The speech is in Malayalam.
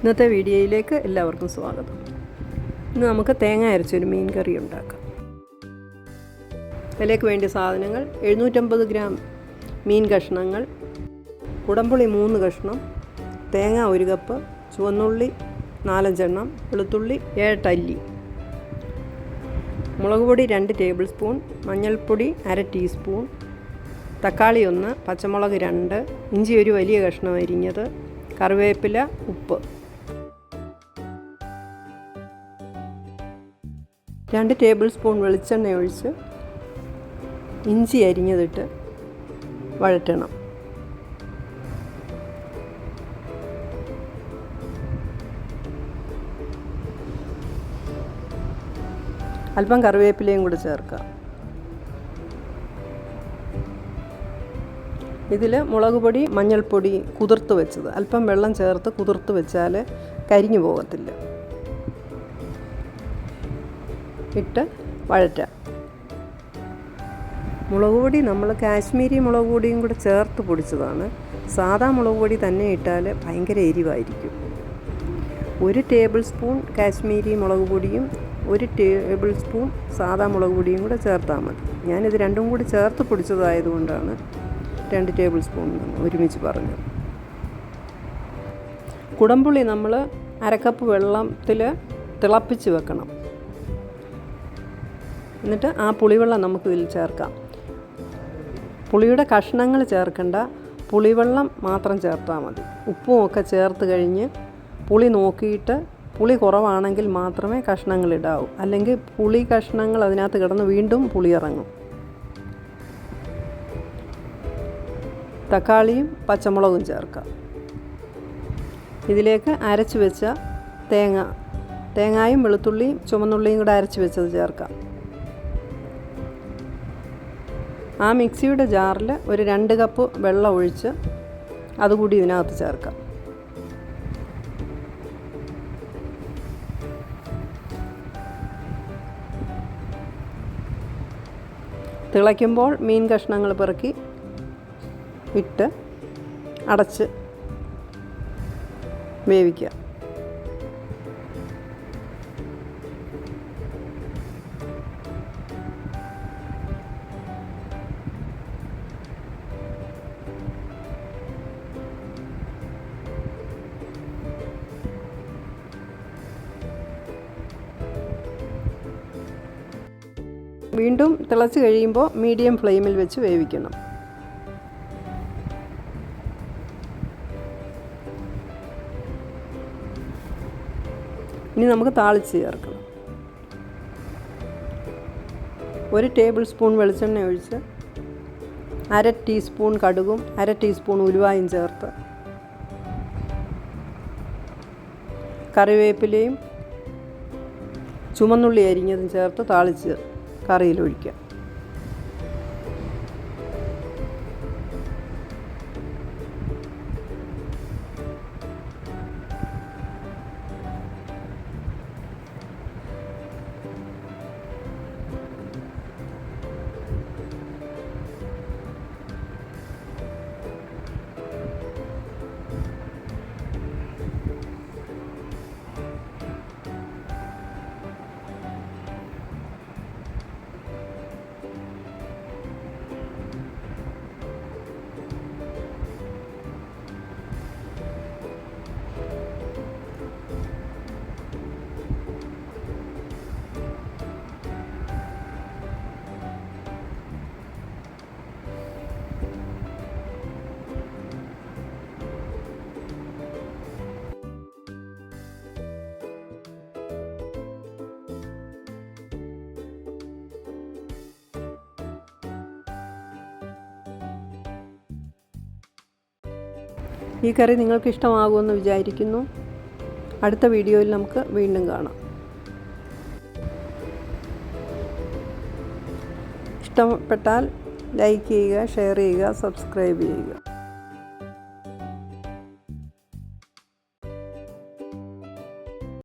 ഇന്നത്തെ വീഡിയോയിലേക്ക് എല്ലാവർക്കും സ്വാഗതം. ഇന്ന് നമുക്ക് തേങ്ങ അരച്ചൊരു മീൻ കറി ഉണ്ടാക്കാം. അതിലേക്ക് വേണ്ടിയ സാധനങ്ങൾ എഴുന്നൂറ്റമ്പത് ഗ്രാം. മീൻ കഷ്ണങ്ങൾ കുടംപുളി മൂന്ന് കഷ്ണം തേങ്ങ ഒരു കപ്പ് ചുവന്നുള്ളി നാലഞ്ചെണ്ണം വെളുത്തുള്ളി ഏഴട്ടല്ലി. മുളക് പൊടി രണ്ട് ടേബിൾ സ്പൂൺ മഞ്ഞൾപ്പൊടി അര ടീസ്പൂൺ തക്കാളി ഒന്ന് പച്ചമുളക് രണ്ട് ഇഞ്ചി ഒരു വലിയ കഷ്ണം അരിഞ്ഞത് കറിവേപ്പില ഉപ്പ്. രണ്ട് ടേബിൾ സ്പൂൺ വെളിച്ചെണ്ണ ഒഴിച്ച് ഇഞ്ചി അരിഞ്ഞതിട്ട് വഴറ്റണം. അല്പം കറിവേപ്പിലയും കൂടി ചേർക്കാം. ഇതിൽ മുളക് പൊടി മഞ്ഞൾപ്പൊടി കുതിർത്ത് വെച്ചത്. അല്പം വെള്ളം ചേർത്ത് കുതിർത്ത് വെച്ചാൽ കരിഞ്ഞു പോകത്തില്ല. ഇട്ട് വഴറ്റാം മുളക് പൊടി നമ്മൾ കാശ്മീരി മുളക് പൊടിയും കൂടെ ചേർത്ത് പൊടിച്ചതാണ്. സാധാ മുളക് പൊടി തന്നെ ഇട്ടാൽ ഭയങ്കര എരിവായിരിക്കും. ഒരു ടേബിൾ സ്പൂൺ കാശ്മീരി മുളക് പൊടിയും ഒരു ടേബിൾ സ്പൂൺ സാധാ മുളക് പൊടിയും കൂടെ ചേർത്താൽ മതി. ഞാനിത് രണ്ടും കൂടി ചേർത്ത് പൊടിച്ചതായതുകൊണ്ടാണ് രണ്ട് ടേബിൾ സ്പൂൺ ഒരുമിച്ച് പറഞ്ഞത്. കുടംപുളി നമ്മൾ അരക്കപ്പ് വെള്ളത്തിൽ തിളപ്പിച്ച് വെക്കണം. എന്നിട്ട് ആ പുളിവെള്ളം നമുക്ക് ഇതിൽ ചേർക്കാം. പുളിയുടെ കഷ്ണങ്ങൾ ചേർക്കേണ്ട. പുളിവെള്ളം മാത്രം ചേർത്താൽ മതി. ഉപ്പും ഒക്കെ ചേർത്ത് കഴിഞ്ഞ് പുളി നോക്കിയിട്ട് പുളി കുറവാണെങ്കിൽ മാത്രമേ കഷ്ണങ്ങൾ ഇടാവൂ. അല്ലെങ്കിൽ പുളി കഷ്ണങ്ങൾ അതിനകത്ത് കിടന്ന് വീണ്ടും പുളി ഇറങ്ങും. തക്കാളിയും പച്ചമുളകും ചേർക്കാം. ഇതിലേക്ക് അരച്ച് വെച്ച തേങ്ങ തേങ്ങായും വെളുത്തുള്ളിയും ചുമന്നുള്ളിയും കൂടെ അരച്ച് വെച്ചത് ചേർക്കാം. ആ മിക്സിയുടെ ജാറിൽ ഒരു രണ്ട് കപ്പ് വെള്ളം ഒഴിച്ച് അതുകൂടി ഇതിനകത്ത് ചേർക്കാം. തിളയ്ക്കുമ്പോൾ മീൻ കഷ്ണങ്ങൾ പെറുക്കി ഇട്ട് അടച്ച് വേവിക്കുക. വീണ്ടും തിളച്ച് കഴിയുമ്പോൾ മീഡിയം ഫ്ലെയിമിൽ വെച്ച് വേവിക്കണം. ഇനി നമുക്ക് താളിച്ച് ചേർക്കണം. ഒരു ടേബിൾ സ്പൂൺ വെളിച്ചെണ്ണ ഒഴിച്ച് അര ടീസ്പൂൺ കടുകും അര ടീസ്പൂൺ ഉലുവായും ചേർത്ത്. കറിവേപ്പിലയും ചുമന്നുള്ളി അരിഞ്ഞതും ചേർത്ത് താളിച്ച് കറിയിൽ ഒഴിക്കുക ഈ കറി നിങ്ങൾക്ക് ഇഷ്ടമാകുമെന്ന് വിചാരിക്കുന്നു. അടുത്ത വീഡിയോയിൽ നമുക്ക് വീണ്ടും കാണാം. ഇഷ്ടപ്പെട്ടാൽ ലൈക്ക് ചെയ്യുക ഷെയർ ചെയ്യുക സബ്സ്ക്രൈബ് ചെയ്യുക.